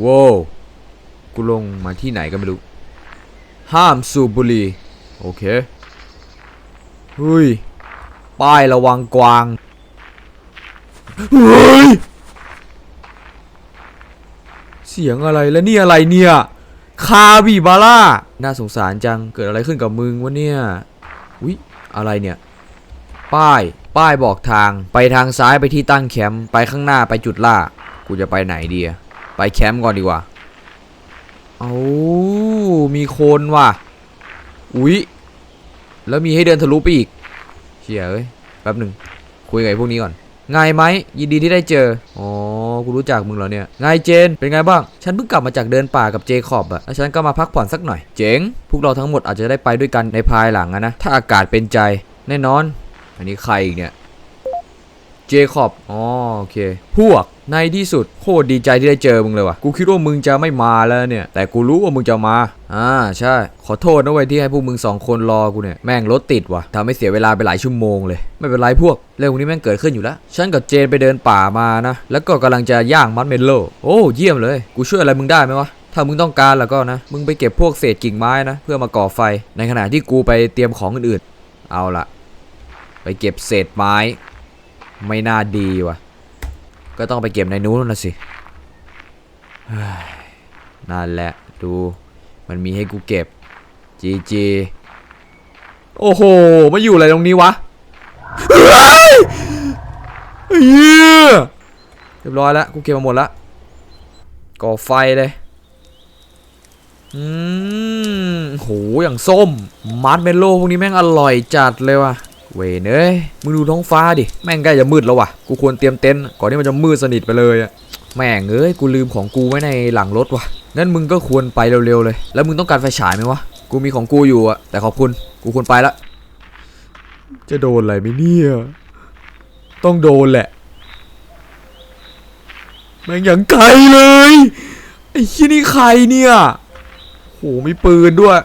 โว้วกูลงมาที่ไหนก็ไม่รู้ ห้ามสูบบุหรี่ โอเคเฮ้ย ป้ายระวังกวาง เฮ้ย เสียงอะไรแล้วนี่อะไรเนี่ย คาบิบาร่า น่าสงสารจัง เกิดอะไรขึ้นกับมึงวะเนี่ย อุ๊ย อะไรเนี่ย ป้าย ป้ายบอกทาง ไปทางซ้ายไปที่ตั้งแคมป์ ไปข้างหน้าไปจุดล่า กูจะไปไหนดีอะ ไปแคมป์ก่อนดีกว่า เอามีคนว่ะ อุ๊ย แล้วมีให้เดินทะลุไปอีกเชี่ยเอ้ย แป๊บหนึ่ง คุยกับพวกนี้ก่อน ไงไหม ยินดีที่ได้เจอ อ๋อ กูรู้จักมึงเหรอเนี่ย ไงเจน เป็นไงบ้าง ฉันเพิ่งกลับมาจากเดินป่ากับเจคอบอะแล้วฉันก็มาพักผ่อนสักหน่อย เจ๋ง พวกเราทั้งหมดอาจจะได้ไปด้วยกันในภายหลังอะนะ ถ้าอากาศเป็นใจ แน่นอน อันนี้ใครอีกเนี่ย เจคอบ อ๋อ โอเค พวก ในที่สุดโคตรดีใจที่ได้เจอมึงเลยว่ะ กูคิดว่ามึงจะไม่มาแล้วเนี่ย แต่กูรู้ว่ามึงจะมา อ่าใช่ ขอโทษนะเว้ยที่ให้พวกมึงสองคนรอกูเนี่ย แม่งรถติดว่ะทำให้เสียเวลาไปหลายชั่วโมงเลย ไม่เป็นไรพวก เรื่องนี้แม่งเกิดขึ้นอยู่แล้ว ฉันกับเจนไปเดินป่ามานะ แล้วก็กำลังจะย่างมัดเมลโล โอ้เยี่ยมเลย กูช่วยอะไรมึงได้ไหมวะถ้ามึงต้องการแล้วก็นะ มึงไปเก็บพวกเศษกิ่งไม้นะ เพื่อมาก่อไฟ ในขณะที่กูไปเตรียมของอื่นๆ เอาละไปเก็บเศษไม้ ไม่น่าดีว่ะ ก็ต้องไปเก็บในนู้นนะสินั่นแหละดูมันมีให้กูเก็บจีจีโอ้โหมาอยู่อะไรตรงนี้วะเฮ้ยเรียบร้อยแล้วกูเก็บมาหมดล้วก่อไฟเลยอืมโหอย่างส้มมาร์ชเมลโล่พวกนี้แม่งอร่อยจัดเลยว่ะ เวยเอ้ยมึงดูท้องฟ้าดิ แม่งใกล้จะมืดแล้วว่ะกูควรเตรียมเต็นท์ก่อนที่มันจะมืดสนิทไปเลยอะแม่งเอ้ยกูลืมของกูไว้ในหลังรถว่ะงั้นมึงก็ควรไปเร็วๆเลย แล้วมึงต้องการไฟฉายไหมวะ กูมีของกูอยู่อะแต่ขอบคุณ กูควรไปละ จะโดนอะไรไหมเนี่ย ต้องโดนแหละ แม่งอย่างไกลเลย ไอ้ที่นี่ใครเนี่ย โหมีปืนด้วย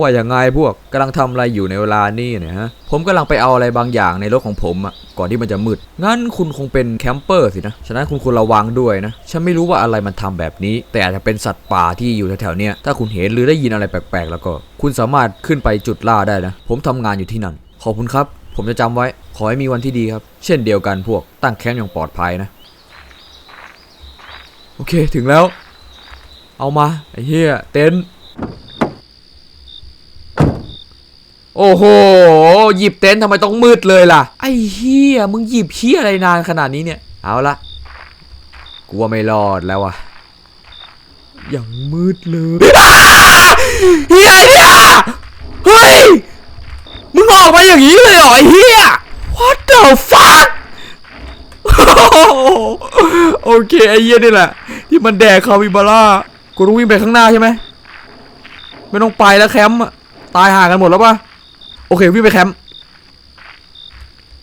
ว่าอย่างไงพวกกำลังทำอะไรอยู่ในเวลานี้เนี่ยฮะผมกำลังไปเอาอะไรบางอย่างในรถของผมอะก่อนที่มันจะมืดงั้นคุณคงเป็นแคมเปอร์สินะฉะนั้นคุณควรระวังด้วยนะฉันไม่รู้ว่าอะไรมันทำแบบนี้ แต่อาจจะเป็นสัตว์ป่าที่อยู่แถวๆเนี้ยถ้าคุณเห็นหรือได้ยินอะไรแปลกๆ แล้วก็ คุณสามารถขึ้นไปจุดล่าได้นะผมทำงานอยู่ที่นั่น ขอบคุณครับ ผมจะจำไว้ ขอให้มีวันที่ดีครับ เช่นเดียวกันพวกตั้งแคมป์อย่างปลอดภัยนะ โอเคถึงแล้ว เอามาไอ้เหี้ยเต็นท์ โอ้โห หยิบเต็นท์ทำไมต้องมืดเลยล่ะ ไอ้เฮียมึงหยิบเฮียอะไรนานขนาดนี้เนี่ย เอาละกูว่าไม่รอดแล้ววะอย่างมืดเลยเฮียเนี่ย เฮ้ย มึงออกมาอย่างนี้เลยเหรอไอ้เฮีย What the fuck โอเคไอ้เฮียนี่แหละ ที่มันแดกคาบิบาร่า กูต้องวิ่งไปข้างหน้าใช่ไหม ไม่ต้องไปแล้วแคมป์ตายห่างกันหมดแล้วปะ โอเควิ่งไปแคมป์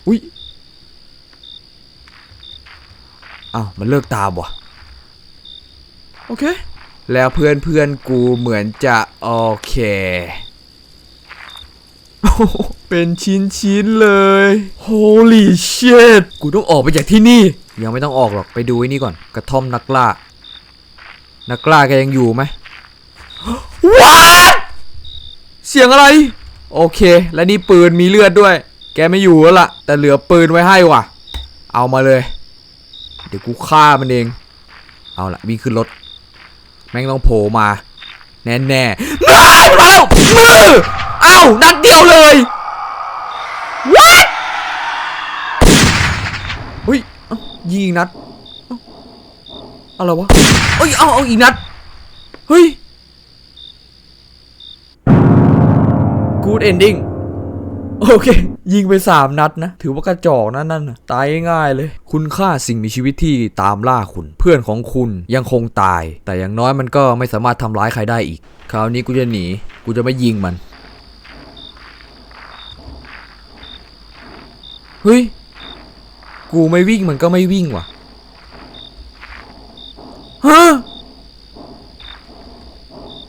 อุ้ยอ้าวมันเลิกตามว่ะโอเค แล้วเพื่อนเพื่อนกูเหมือนจะโอเคเป็นชิ้นชิ้นเลย Holy shit กูต้องออกไปจากที่นี่ ยังไม่ต้องออกหรอกไปดูไอ้นี่ก่อน กระท่อมนักล่า นักล่าแกยังอยู่ไหม What เสียงอะไร โอเค และนี่ปืนมีเลือดด้วย แกไม่อยู่แล้วล่ะ แต่เหลือปืนไว้ให้ว่ะ เอามาเลย เดี๋ยวกูฆ่ามันเอง เอาละวิ่งขึ้นรถ แม่งต้องโผล่มา แน่แน่ๆมาเอามือเอ้านัดเดียวเลย What เฮ้ยยิงนัดเอาอะไรวะเอ้ยเอาเอาอีกนัด เฮ้ย Good ending โอเค ยิงไปสามนัดนะ ถือว่ากระจอกนะนั่นนะตายง่ายเลย คุณค่าสิ่งมีชีวิตที่ตามล่าคุณ เพื่อนของคุณยังคงตาย แต่อย่างน้อยมันก็ไม่สามารถทำร้ายใครได้อีก คราวนี้กูจะหนี กูจะไม่ยิงมัน เฮ้ย กูไม่วิ่งมันก็ไม่วิ่งว่ะ ฮะ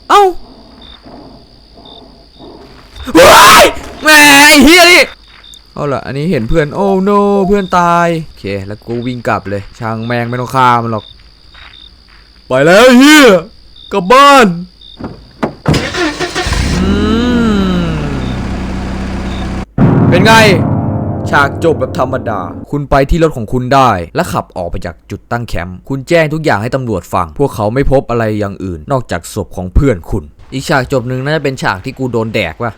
เอ้า ว้ายแหมไอ้เฮียนี่ เอันนี้เห็นเพื่อนโอ้ no เพื่อนตาย โอเค แล้วกูวิ่งกลับเลย ช่างแมงไม่ต้องฆ่ามันหรอก ไปแล้วเฮียกลับบ้านเป็นไง ฉากจบแบบธรรมดา คุณไปที่รถของคุณได้ และขับออกไปจากจุดตั้งแคมป์คุณแจ้งทุกอย่างให้ตำรวจฟัง พวกเขาไม่พบอะไรอย่างอื่น นอกจากศพของเพื่อนคุณ อีกฉากจบหนึ่งน่าจะเป็นฉากที่กูโดนแดกว่ะ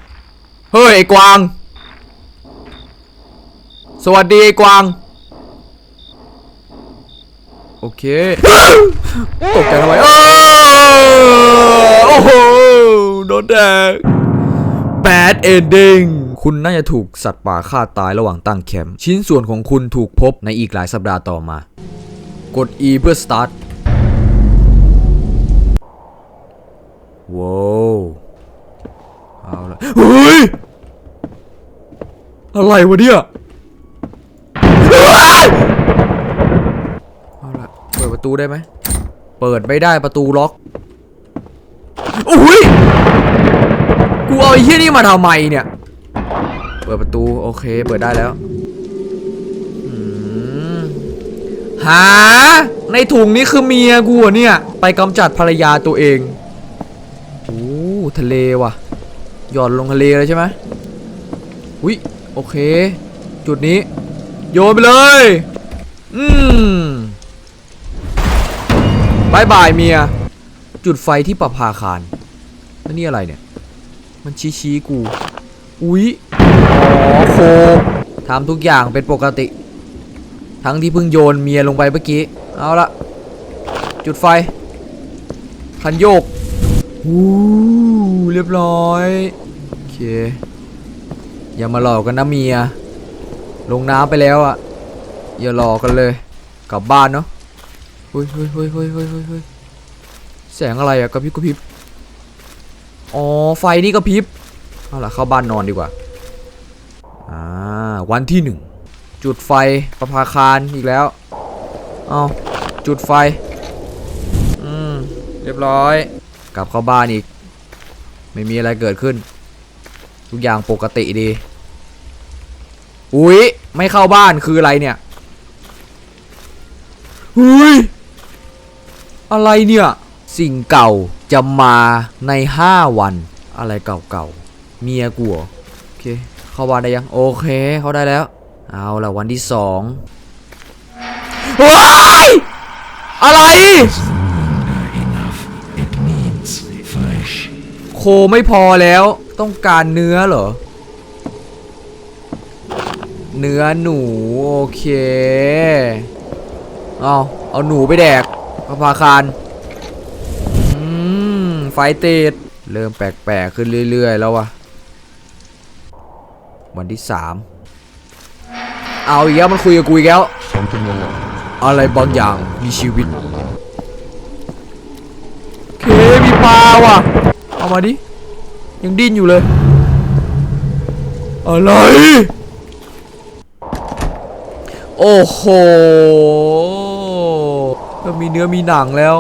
เฮ้ยไอ้กวาง สวัสดีไอ้กวาง โอเค ตกใจทำไมอ้าวโอ้โหโดนแดก Bad Ending คุณน่าจะถูกสัตว์ป่าฆ่าตายระหว่างตั้งแคมป์ชิ้นส่วนของคุณถูกพบในอีกหลายสัปดาห์ต่อมา กด E เพื่อ start ว้าวเอาละเฮ้ย อะไรวะเนี่ยเฮ้ยเอาละเปิดประ ตูได้ไหม เปิดไม่ได้ประตูล็อกอุ้ยกูเอาไอ้เหี้ยนี่มาทำไมเนี่ย เปิดประตูโอเค เปิดได้แล้วหา ในถุงนี้คือเมียกูเนี่ย ไปกำจัดภรรยาตัวเองโอ้ทะเลว่ะ หย่อนลงทะเลเลยใช่ไหมอุ้ยโอเค จุดนี้ โยนไปเลย อืมายบายเมีย จุดไฟที่ประภาคารแล้วนี่อะไรเนี่ย มันชี้ชี้ๆกู อุ๊ย อ๋อโคทำทุกอย่างเป็นปกติ ทั้งที่เพิ่งโยนเมียลงไปเมื่อกี้ เอาละ จุดไฟ คันโยกวู้เรียบร้อย โอเค อย่ามาหลอกกันนะเมีย ลงน้ำไปแล้วอะอย่าหลอกกันเลย กลับบ้านเนาะ ฮ้ยเฮ้ยเฮ้ยเฮ้ยเฮ้ยเฮ้ยเฮ้ยแสงอะไรอะกระพริบกระพริบ อ๋อ ไฟนี่กระพริบ เอาล่ะเข้าบ้านนอนดีกว่า อ่า วันที่หนึ่ง จุดไฟประภาคารอีกแล้ว เอาจุดไฟ อืม เรียบร้อย กลับเข้าบ้านอีก ไม่มีอะไรเกิดขึ้น ทุกอย่างปกติดี อุ๊ย ไม่เข้าบ้านคืออะไรเนี่ย อุ๊ย อะไรเนี่ย สิ่งเก่าจะมาใน 5 วัน อะไรเก่าๆ เมียกูเหรอโอเค เข้าบ้านได้ยัง โอเค เข้าได้แล้ว เอาละวันที่สองว้ายอะไร โคไม่พอแล้ว ต้องการเนื้อเหรอ เนื้อหนู โอเค เอาเอาหนูไปแดก พระพาคารอืมไฟติดเริ่มแปลกๆขึ้นเรื่อยๆแล้ววะวันที่สามเอาอีกแล้วมันคุยกับกูอีกแล้ว อะไรบางอย่างมีชีวิตเคมีปลาว่ะ เอามาดิ ยังดิ้นอยู่เลย อะไร โอ้โห ก็มีเนื้อมีหนังแล้ว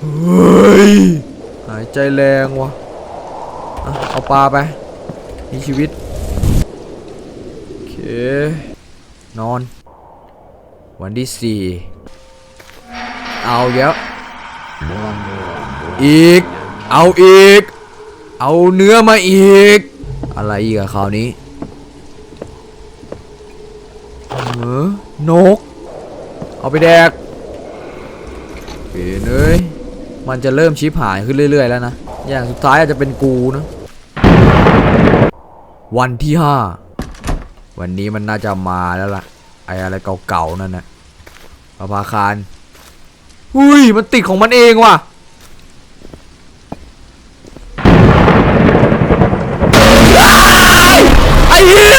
เฮ้ยหายใจแรงวะอะเอาปลาไป มีชีวิต โอเค นอน วันที่สี่เอาเยอะอีก เอาอีก เอาเนื้อมาอีก อะไรอีกอะคราวนี้เออนก เอาไปแดกเปนเอ้ยมันจะเริ่มชิบหายขึ้นเรื่อย ๆ แล้วนะ อย่างสุดท้ายอาจจะเป็นกูนะ วันที่ห้าวันนี้มันน่าจะมาแล้วล่ะ ไอ้อะไรเก่าๆนั่นนะประภาคารอุ้ย มันติดของมันเองว่ะไอ้เหี้ย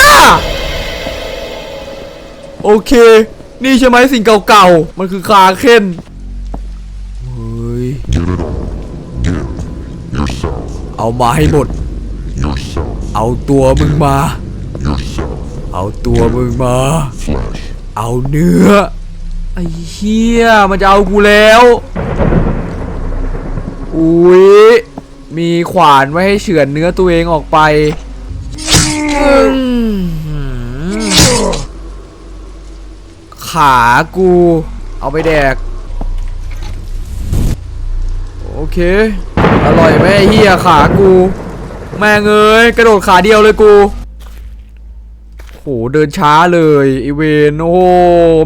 โอเค นี่ใช่ไหมสิ่งเก่าๆ มันคือคาเคนเฮ้ย Get it on. Give. Yourself. เอามาให้หมด Yourself. เอาตัวมึงมา Yourself. เอาตัวมึงมา Flesh. เอาเนื้อ ไอ้เหี้ย มันจะเอากูแล้ว อุ้ยมีขวานไว้ให้เฉือนเนื้อตัวเองออกไปอืม ขากู เอาไปแดก โอเค อร่อยไหมไอ้เฮียขากู แม่งเอ้ยกระโดดขาเดียวเลยกูโหเดินช้าเลยไอเวนโอ้โห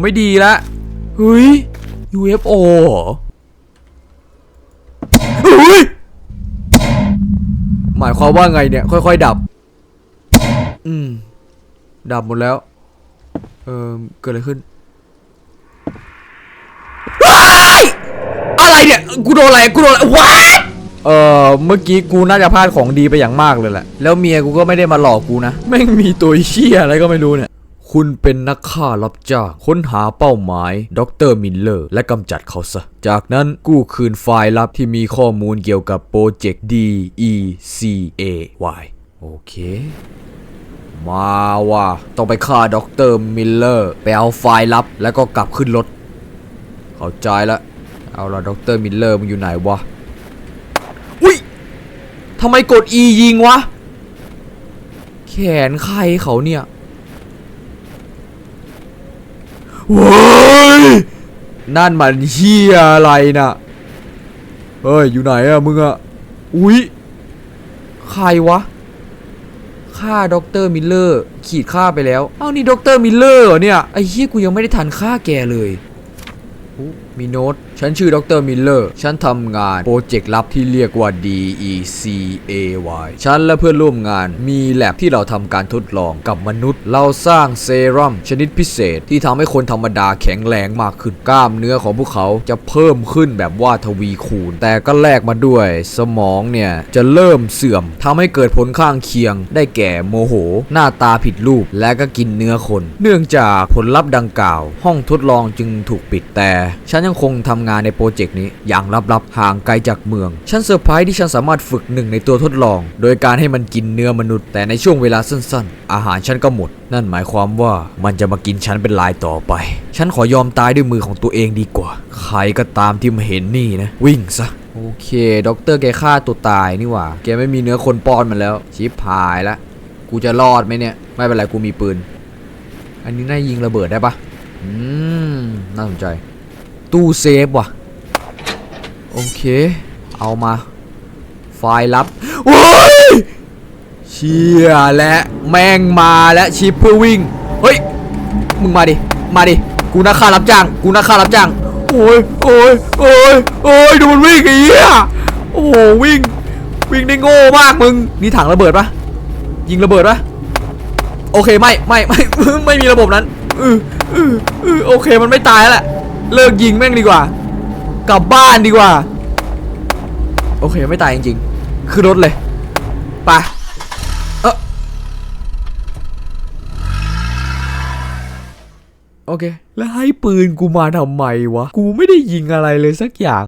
ไม่ดีละเฮ้ย UFO เหรอเฮ้ยหมายความว่าไงเนี่ย ค่อยๆ ดับ อืม ดับหมดแล้ว เออเกิดอะไรขึ้นว้าย อะไรเนี่ยกูโดนอะไรกูโดนอะไรว้าเออเมื่อกี้กูน่าจะพลาดของดีไปอย่างมากเลยแหละ แล้วเมียกูก็ไม่ได้มาหลอกกูนะแม่งมีตัวเชี่ยอะไรก็ไม่รู้เนี่ย คุณเป็นนักฆ่ารับจ้างค้นหาเป้าหมายด็อกเตอร์มิลเลอร์และกำจัดเขาซะ จากนั้นกู้คืนไฟล์ลับที่มีข้อมูลเกี่ยวกับโปรเจกต์ D E C A Y โอเค มาว่ะต้องไปฆ่าด็อกเตอร์มิลเลอร์ไปเอาไฟล์ลับแล้วก็กลับขึ้นรถ เข้าใจละ เอาละด็อกเตอร์มิลเลอร์มึงอยู่ไหนวะ อุ้ยทำไมกด E ยิงวะ แขนใครเขาเนี่ยเว้ยนั่นมันเฮียอะไรนะเฮ้ย อยู่ไหนอะมึงอะอุ้ยใครวะฆ่าด็อกเตอร์มิลเลอร์ขีดฆ่าไปแล้วเอ้านี่ด็อกเตอร์มิลเลอร์เหรอเนี่ย ไอ้เฮียกูยังไม่ได้ทันฆ่าแกเลย มีโน้ต ฉันชื่อด็อกเตอร์มิลเลอร์ ฉันทำงานโปรเจกต์ลับที่เรียกว่า DECAY ฉันและเพื่อนร่วมงานมีแลบที่เราทำการทดลองกับมนุษย์ เราสร้างเซรั่มชนิดพิเศษที่ทำให้คนธรรมดาแข็งแรงมากขึ้น กล้ามเนื้อของพวกเขาจะเพิ่มขึ้นแบบว่าทวีคูณ แต่ก็แลกมาด้วย สมองเนี่ยจะเริ่มเสื่อมทำให้เกิดผลข้างเคียง ได้แก่โมโห หน้าตาผิดรูปและก็กินเนื้อคน เนื่องจากผลลัพธ์ดังกล่าว ห้องทดลองจึงถูกปิดแต่ ฉันยังคงทำงานงานในโปรเจกต์นี้ อย่างลับๆห่างไกลจากเมือง ฉันเซอร์ไพรส์ที่ฉันสามารถฝึกหนึ่งในตัวทดลอง โดยการให้มันกินเนื้อมนุษย์ แต่ในช่วงเวลาสั้นๆ อาหารฉันก็หมด นั่นหมายความว่ามันจะมากินฉันเป็นลายต่อไป ฉันขอยอมตายด้วยมือของตัวเองดีกว่า ใครก็ตามที่มาเห็นนี่นะ วิ่งซะโอเคด็อกเตอร์แกฆ่าตัวตายนี่หว่า แกไม่มีเนื้อคนป้อนมันแล้ว ชิบหายละกูจะรอดไหมเนี่ย ไม่เป็นไรกูมีปืน อันนี้น่ายิงระเบิดได้ปะอืม น่าสนใจ ตู้เซฟว่ะ โอเค เอามา ไฟล์ลับโอ้ยเชี่ยและแม่งมาและชิปเพื่อวิ่ง เฮ้ย มึงมาดิ มาดิ กูนักฆ่ารับจ้าง กูนักฆ่ารับจ้าง โอ้ยโอ้ยโอ้ยโอ้ยดูมันวิ่งไอ้เหี้ย โอ้วิ่ง วิ่งได้โง่มากมึง นี่ถังระเบิดปะยิงระเบิดปะโอเคไม่ไม่ไม่ไม่มีระบบนั้นเออเออเออโอเคมันไม่ตายแล้วแหละ เลิกยิงแม่งดีกว่า กลับบ้านดีกว่า โอเคไม่ตายจริงๆคือรถเลยไปเออโอเค แล้วให้ปืนกูมาทำไมวะ กูไม่ได้ยิงอะไรเลยสักอย่าง